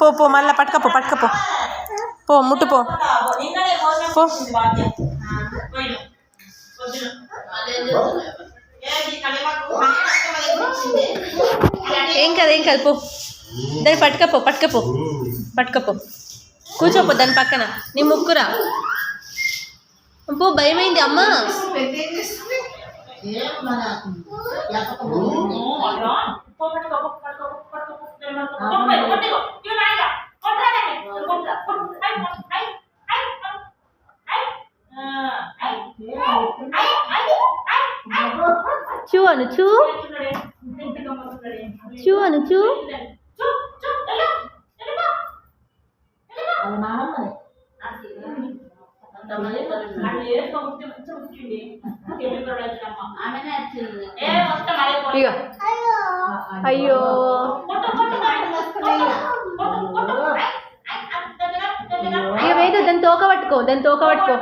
పో పో మళ్ళీ పట్టుకపో పట్టుకపో. పో ముట్టు పో. పో ఏం కాదు ఏం కాదు పో. దాన్ని పట్టుకపో పట్టుకపో పట్టుకపో. కూర్చోపో దాని పక్కన. నీ ముక్కురా. పో భయమైంది అమ్మా. చూ అను చూ చూ అను చూ ఇక అయ్యో ఇక వేదు దాన్ని తోక పట్టుకో దాని తోక పట్టుకో.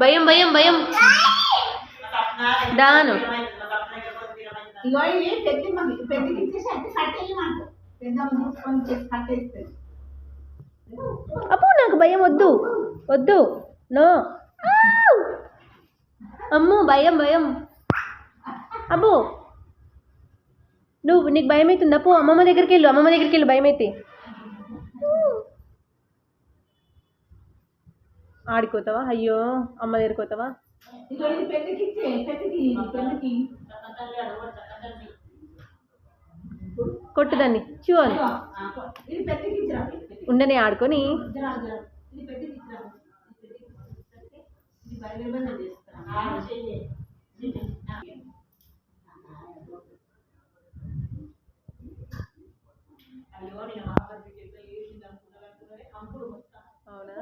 భయం భయం భయం. దాను. ఇగో పెద్ద పెద్దకి ఇచ్చేసి అంటే కట్టేయమంట పెద్ద మూసుకొని అప్పు నాకు భయం వద్దు. వద్దు. నో! అమ్మో భయం భయం. అబ్బో. నువ్వు నీకు భయం అవుతుంది అప్పు అమ్మమ్మ దగ్గరికి వెళ్ళు. అమ్మమ్మ దగ్గరికి వెళ్ళు భయం అయితే ఆడుకోతావా అయ్యో అమ్మ దగ్గరికి పోతావా? కొట్టుదాన్ని చూ ఉండనే ఉండని ఆడుకొని అవునా?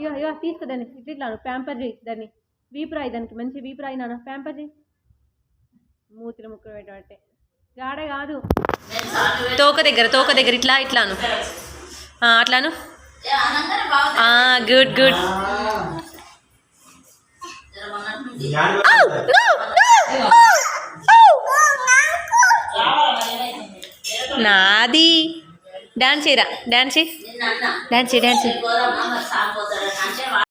ఇక ఇక తీసుకో దాన్ని. ఇట్లా ఇట్లా ప్యాంపర్ చేయి దాన్ని. వీపురాయి దానికి. మంచి వీపురాయి నాన్న. ప్యాంపర్ చేయి. మూతిలో ముక్కలు పెట్టబట్టే. గాడ కాదు. తోక దగ్గర తోక దగ్గర ఇట్లా ఇట్లాను. ఆ, అట్లాను? Good good. నాది. డాన్స్ చేయరా? డాన్స్ చేయి. డాన్స్ చేయి డాన్స్ చేయి.